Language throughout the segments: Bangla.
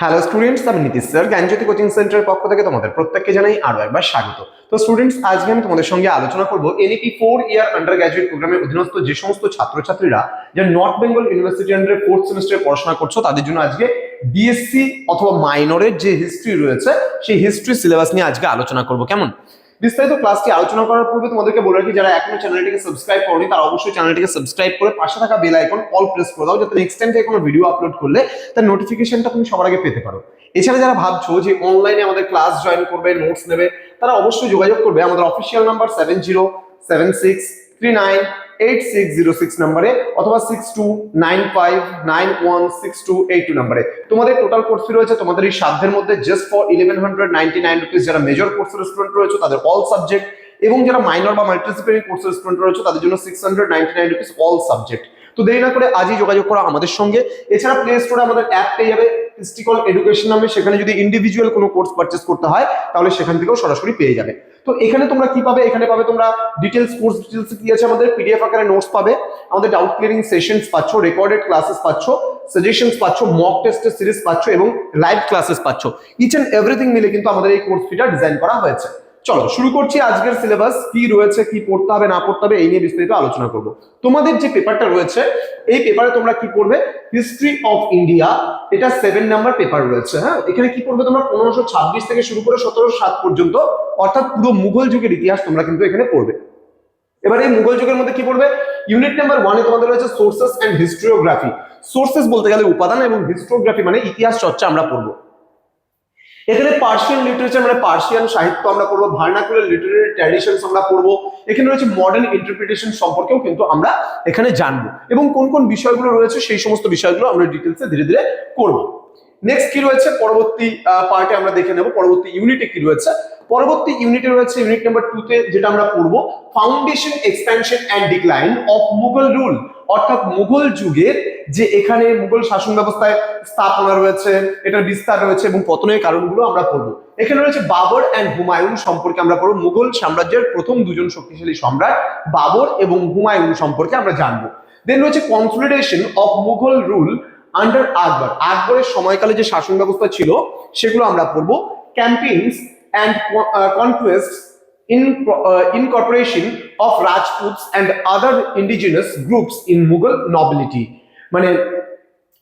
হ্যালো স্টুডেন্টস আমি নীতিশ স্যার, জ্ঞানজ্যোতি কোচিং সেন্টারের পক্ষ থেকে তোমাদের প্রত্যেককে জানাই আরও একবার স্বাগত। তো স্টুডেন্টস আজকে আমি তোমাদের সঙ্গে আলোচনা করব NEP four year undergraduate প্রোগ্রামের অধীনস্থ যে সমস্ত ছাত্রছাত্রীরা যারা নর্থ বেঙ্গল ইউনিভার্সিটি আন্ডারে ফোর্থ সেমিস্টারে পড়াশোনা করছ, তাদের জন্য আজকে বিএসসি অথবা মাইনরের যে হিস্ট্রি রয়েছে, সেই হিস্ট্রি সিলেবাস নিয়ে আজকে আলোচনা করব। কেমন? বিস্তারিত ক্লাসটি আলোচনা করার পূর্বে তোমাদেরকে বলে রাখি, যারা এখনও চ্যানেলটিকে সাবস্ক্রাইব করনি, তারা অবশ্যই চ্যানেলটিকে সাবস্ক্রাইব করে পাশে থাকা বেল আইকন অল প্রেস করে দাও, যাতে নেক্সট টাইম থেকে কোনো ভিডিও আপলোড করলে তার নোটিফিকেশনটা তুমি সবার আগে পেতে পারো। এছাড়া যারা ভাবছ যে অনলাইনে আমাদের ক্লাস জয়েন করবে নোটস নেবে, তারা অবশ্যই যোগাযোগ করবে। আমাদের official number seven zero seven six one six two eight তোমাদের টোটাল কোর্স রয়েছে, তোমাদের সাধ্যের মধ্যে just for eleven hundred ninety nine rupees যারা মেজর স্টুডেন্ট রয়েছে, তাদের অল সাবজেক্ট এবং যারা মাইনর বা রয়েছে, তাদের জন্য six hundred ninety nine rupees all subject তো না করে আজই যোগাযোগ করো আমাদের সঙ্গে। এছাড়া প্লে স্টোরে আমাদের অ্যাপ পেয়ে যাবে এডুকেশন নামে। সেখানে যদি ইন্ডিভিজুয়াল কোনো কোর্স পারচেস করতে হয়, তাহলে সেখান থেকেও সরাসরি পেয়ে যাবে। তো এখানে তোমরা কি পাবে? এখানে পাবে তোমরা ডিটেলস কোর্স ডিটেলস কি আছে আমাদের? পিডিএফ আকারে নোটস পাবে। আমাদের ডাউট ক্লিয়ারিং সেশনস পাচ্ছ রেকর্ডেড ক্লাসেস পাচ্ছ সাজেশনস পাচ্ছ মক টেস্টের সিরিজ পাচ্ছ এবং লাইভ ক্লাসেস পাচ্ছ। ইচ এন্ড এভরিথিং মিলে কিন্তু আমাদের এই কোর্স ফিটা ডিজাইন করা হয়েছে। চলো, শুরু করছি আজকের সিলেবাস কি রয়েছে, কি পড়তে হবে, না পড়তে হবে, এই নিয়ে বিস্তারিত আলোচনা করব। তোমাদের যে পেপারটা রয়েছে, এই পেপারে তোমরা কি পড়বে? হিস্ট্রি অফ ইন্ডিয়া এটা সেভেন নাম্বার পেপার রয়েছে হ্যাঁ? এখানে কি পড়বে তোমরা? পনেরোশো ছাব্বিশ থেকে শুরু করে সতেরোশো সাত পর্যন্ত, অর্থাৎ পুরো মুঘল যুগের ইতিহাস তোমরা কিন্তু এখানে পড়বে। এবার এই মুঘল যুগের মধ্যে কি পড়বে? ইউনিট নাম্বার ওয়ানে তোমাদের রয়েছে সোর্সেস অ্যান্ড হিস্ট্রিওগ্রাফি সোর্সেস বলতে গেলে উপাদান এবং হিস্ট্রিওগ্রাফি মানে ইতিহাস চর্চা আমরা পড়ব। এখানে পার্সিয়ান লিটারেচার মানে পার্সিয়ান সাহিত্য আমরা পড়ব ভার্নাকুলার লিটারারি ট্র্যাডিশনস আমরা পড়ব, এখানে রয়েছে মডার্ন ইন্টারপ্রিটেশন সম্পর্কেও কিন্তু আমরা এখানে জানব। এবং কোন কোন বিষয়গুলো রয়েছে সেই সমস্ত বিষয়গুলো আমরা ডিটেলসে ধীরে ধীরে করব। নেক্সট কি রয়েছে? পরবর্তী পার্টে আমরা দেখে নেব। পরবর্তী ইউনিটে কি রয়েছে? পরবর্তী ইউনিটে রয়েছে ইউনিট নাম্বার টু তে যেটা আমরা পড়ব foundation expansion and decline of Mughal rule অর্থাৎ মুঘল যুগের যে এখানে মুঘল শাসন ব্যবস্থায় স্থাপনা রয়েছে, এটার বিস্তার রয়েছে এবং পতনের কারণগুলো আমরা পড়ব। এখানে রয়েছে বাবর অ্যান্ড হুমায়ুন সম্পর্কে আমরা পড়ব। মুঘল সাম্রাজ্যের প্রথম দুজন শক্তিশালী সম্রাট বাবর এবং হুমায়ুন সম্পর্কে আমরা জানব। দেন রয়েছে consolidation of Mughal rule under Akbar. আকবরের সময়কালে যে শাসন ব্যবস্থা ছিল, সেগুলো আমরা পড়ব। Campaigns and conquest in uh, incorporation of Rajputs and other indigenous groups in Mughal nobility মানে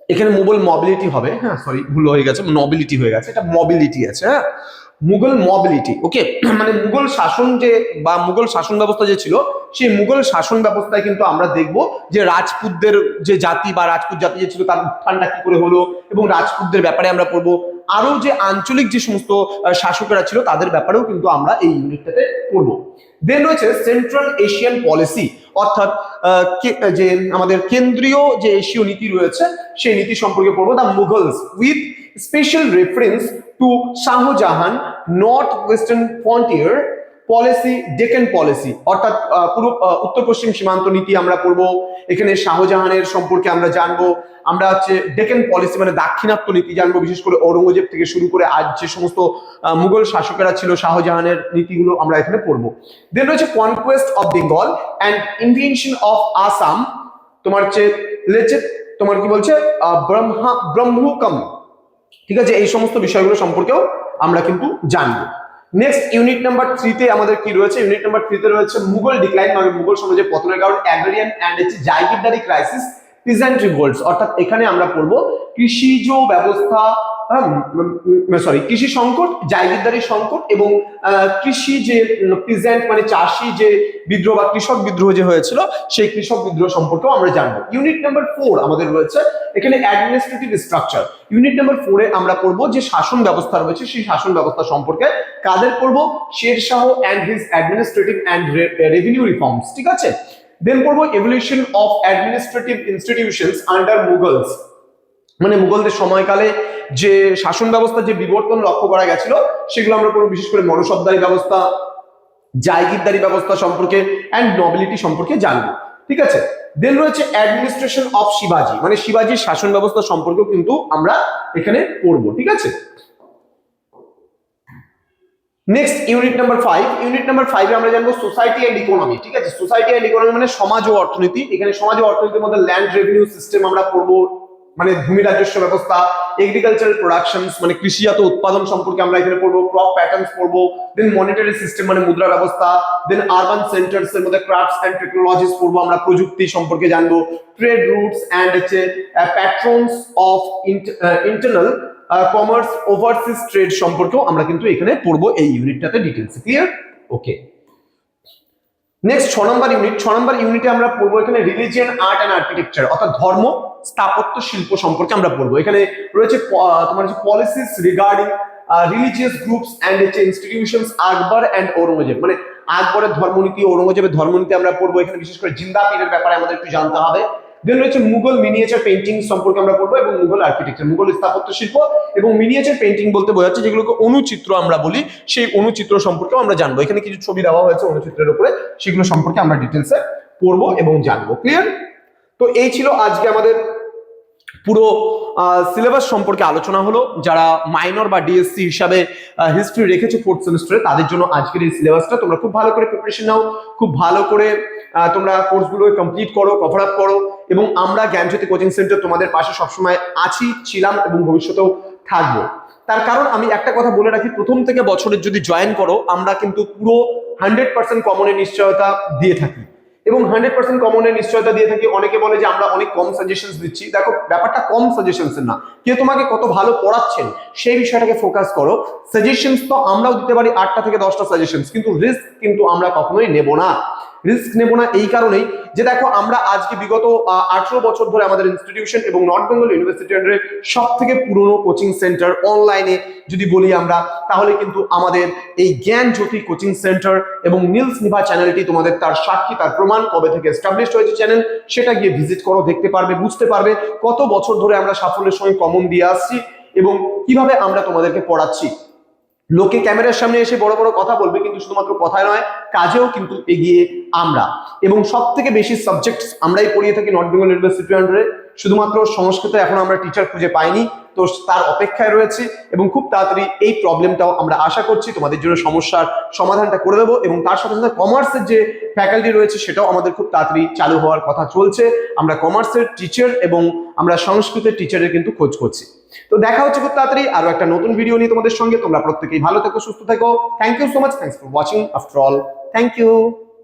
এখানে মুঘল মবিলিটি হবে হ্যাঁ সরি ভুল হয়ে গেছে নবিলিটি হয়ে গেছে এটা মবিলিটি আছে হ্যাঁ মুঘল মবিলিটি ওকে মানে মুঘল শাসন যে, বা মুঘল শাসন ব্যবস্থা যে ছিল, সেই মুঘল শাসন ব্যবস্থায় কিন্তু আমরা দেখব যে রাজপুতদের যে জাতি বা রাজপুত জাতি যে ছিল, তার উত্থানটা কি করে হলো এবং রাজপুতদের ব্যাপারে আমরা পড়ব। আরও যে আঞ্চলিক যে সমস্ত শাসকেরা ছিল, তাদের ব্যাপারেও কিন্তু আমরা এই ইউনিটটাতে পড়ব। দেন রয়েছে সেন্ট্রাল এশিয়ান পলিসি অর্থাৎ যে আমাদের কেন্দ্রীয় যে এশীয় নীতি রয়েছে, সেই নীতি সম্পর্কে পড়ব the Mughals with special reference to Shah Jahan north western frontier policy Deccan policy অর্থাৎ আহ, পুরো আহ, উত্তর পশ্চিম সীমান্ত নীতি আমরা পড়ব। এখানে শাহজাহানের সম্পর্কে আমরা জানব। আমরা হচ্ছে ডেকেন পলিসি মানে দাক্ষিণাত্য নীতি জানব বিশেষ করে ঔরঙ্গজেব থেকে শুরু করে আজ যে সমস্ত মুঘল শাসকেরা ছিল শাহজাহানের নীতিগুলো আমরা এখানে পড়ব। দেন রয়েছে conquest of Bengal and invention of Assam তোমার হচ্ছে লেচে তোমার কি বলছে? ব্রহ্মা ব্রহ্মকম। ঠিক আছে? এই সমস্ত বিষয়গুলো সম্পর্কেও আমরা কিন্তু জানব। নেক্সট ইউনিট নাম্বার থ্রিতে আমাদের কি রয়েছে? ইউনিট নাম্বার থ্রিতে রয়েছে মুঘল ডিক্লাইন মানে মুঘল সমাজের পতনের কারণ অ্যাগ্রেরিয়ান অ্যান্ড হচ্ছে জাইগিরদারি ক্রাইসিস পিজেন্ট রিভোল্টস অর্থাৎ এখানে আমরা পড়ব কৃষিজ ব্যবস্থা সরি কৃষি সংকট, জায়গিরদারি সংকট এবং কৃষি যে পিজেন্ট মানে চাষি যে বিদ্রোহ বা কৃষক বিদ্রোহ যে হয়েছিল, সেই কৃষক বিদ্রোহ সম্পর্কেও আমরা জানব। ইউনিট নাম্বার ফোর আমাদের রয়েছে, এখানে অ্যাডমিনিস্ট্রেটিভ স্ট্রাকচার ইউনিট নাম্বার ফোরে আমরা পড়ব যে শাসন ব্যবস্থা রয়েছে, সেই শাসন ব্যবস্থা সম্পর্কে কাদের পড়ব? Sher Shah and his administrative and revenue reforms ঠিক আছে? দেন পড়ব evolution of administrative institutions under Mughals মানে মুঘলদের সময়কালে যে শাসন ব্যবস্থা, যে বিবর্তন লক্ষ্য করা গেছিল, সেগুলো আমরা পড়ব বিশেষ করে মনসবদারি ব্যবস্থা, জায়গিরদারি ব্যবস্থা সম্পর্কে অ্যান্ড নবিলিটি সম্পর্কে জানব। ঠিক আছে? দেন রয়েছে অ্যাডমিনিস্ট্রেশন অফ শিবাজি মানে শিবাজির শাসন ব্যবস্থা সম্পর্কেও কিন্তু আমরা এখানে পড়ব, ঠিক আছে? Next unit number five unit number ফাইভে আমরা জানব সোসাইটি অ্যান্ড ইকোনমি ঠিক আছে? সোসাইটি অ্যান্ড ইকোনমি মানে সমাজ ও অর্থনীতি। এখানে সমাজ ও অর্থনীতির মধ্যে ল্যান্ড রেভিনিউ সিস্টেম আমরা পড়ব মানে ভূমি রাজস্ব ব্যবস্থা এগ্রিকালচারাল প্রোডাকশনস মানে কৃষিজাত উৎপাদন সম্পর্কে আমরা এখানে পড়ব ক্রপ প্যাটার্নস পড়ব দেন মনিটারি সিস্টেম মানে মুদ্রা ব্যবস্থা দেন আরবান সেন্টার্স এর মধ্যে ক্রাফটস অ্যান্ড টেকনোলজিস পড়ব, আমরা প্রযুক্তি সম্পর্কে জানব ট্রেড রুটস অ্যান্ড হচ্ছে patrons of internal commerce overseas trade সম্পর্কেও আমরা কিন্তু এখানে পড়ব এই ইউনিটটাতে ডিটেলস ক্লিয়ার ওকে নেক্সট ছ নম্বর ইউনিট ছ নম্বর ইউনিটে আমরা পড়ব এখানে রিলিজিয়ান আর্ট অ্যান্ড আর্কিটেকচার অর্থাৎ ধর্ম স্থাপত্য শিল্প সম্পর্কে আমরা বলব। এখানে রয়েছে তোমার হচ্ছে policies regarding religious groups and হচ্ছে ইনস্টিটিউশনস আকবর অ্যান্ড ঔরঙ্গজেব। মানে আকবরের ধর্মনীতি, ঔরঙ্গজেবের ধর্মনীতি আমরা পড়ব। এখানে বিশেষ করে জিন্দা পীরের ব্যাপারে আমাদের একটু জানতে হবে। দেন রয়েছে মুঘল মিনিয়েচার পেন্টিং সম্পর্কে আমরা পড়ব এবং মুঘল আর্কিটেকচার মুঘল স্থাপত্য শিল্প এবং মিনিয়েচার পেন্টিং বলতে বোঝাচ্ছে যেগুলোকে অনুচিত্র আমরা বলি, সেই অনুচিত্র সম্পর্কেও আমরা জানব। এখানে কিছু ছবি দেওয়া হয়েছে অনুচিত্রের উপরে, সেগুলো সম্পর্কে আমরা ডিটেলসে পড়ব এবং জানব। ক্লিয়ার তো এই ছিল আজকে আমাদের পুরো সিলেবাস সম্পর্কে আলোচনা হলো। যারা মাইনর বা ডিএসসি হিসাবে হিস্ট্রি রেখেছে ফোর্থ সেমিস্টারে তাদের জন্য আজকের এই সিলেবাসটা তোমরা খুব ভালো করে প্রিপারেশন নাও। খুব ভালো করে তোমরা কোর্সগুলো কমপ্লিট করো কভার আপ করো। এবং আমরা জ্ঞানজ্যোতি কোচিং সেন্টার তোমাদের পাশে সবসময় আছি, ছিলাম এবং ভবিষ্যতেও থাকব। তার কারণ আমি একটা কথা বলে রাখি, প্রথম থেকে বছরের যদি জয়েন করো, আমরা কিন্তু পুরো হান্ড্রেড পার্সেন্ট কমনের নিশ্চয়তা দিয়ে থাকি। এবং হান্ড্রেড পার্সেন্ট কমনের নিশ্চয়তা দিয়ে থাকি। অনেকে বলে যে আমরা অনেক কম সাজেশন দিচ্ছি। দেখো, ব্যাপারটা কম সাজেশনসের না। কেউ তোমাকে কত ভালো পড়াচ্ছেন, সেই বিষয়টাকে ফোকাস করো। সাজেশনস তো আমরাও দিতে পারি, আটটা থেকে দশটা সাজেশনস কিন্তু রিস্ক কিন্তু আমরা কখনোই নেব না। রিস্ক নেব না এই কারণেই যে দেখো আমরা আজকে বিগত আঠারো বছর ধরে আমাদের ইনস্টিটিউশন এবং নর্থ বেঙ্গল ইউনিভার্সিটি আন্ডারে সব থেকে পুরনো কোচিং সেন্টার অনলাইনে যদি বলি আমরা, তাহলে কিন্তু আমাদের এই জ্ঞান জ্যোতি কোচিং সেন্টার এবং নীলস নিভা চ্যানেলটি তোমাদের তার সাক্ষী, তার প্রমাণ কবে থেকে এস্টাবলিশ হয়েছে চ্যানেল সেটা গিয়ে ভিজিট করো, দেখতে পারবে, বুঝতে পারবে কত বছর ধরে আমরা সাফল্যের সঙ্গে কমন দিয়ে আসছি এবং কীভাবে আমরা তোমাদেরকে পড়াচ্ছি। লোকে ক্যামেরার সামনে এসে বড় বড় কথা বলবে, কিন্তু শুধুমাত্র কথায় নয়, কাজেও কিন্তু এগিয়ে আমরা। এবং সব থেকে বেশি সাবজেক্ট আমরাই পড়িয়ে থাকি নর্থ বেঙ্গল ইউনিভার্সিটি আন্ডারে শুধুমাত্র সংস্কৃত এখন আমরা টিচার খুঁজে পাইনি। তো তার অপেক্ষায় রয়েছে এবং খুব তাড়াতাড়ি এই প্রবলেমটাও আমরা আশা করছি। তোমাদের জন্য সমস্যার সমাধানটা করে দেবো এবং তার সাথে সাথে কমার্সের যে ফ্যাকাল্টি রয়েছে সেটাও আমাদের খুব তাড়াতাড়ি চালু হওয়ার কথা চলছে। আমরা কমার্সের টিচার এবং আমরা সংস্কৃতের টিচারের কিন্তু খোঁজ করছি। তো দেখা হচ্ছে খুব তাড়াতাড়ি আরও একটা নতুন ভিডিও নিয়ে তোমাদের সঙ্গে। তোমরা প্রত্যেকেই ভালো থেকো, সুস্থ থেকো। Thank you so much thanks for watching after all thank you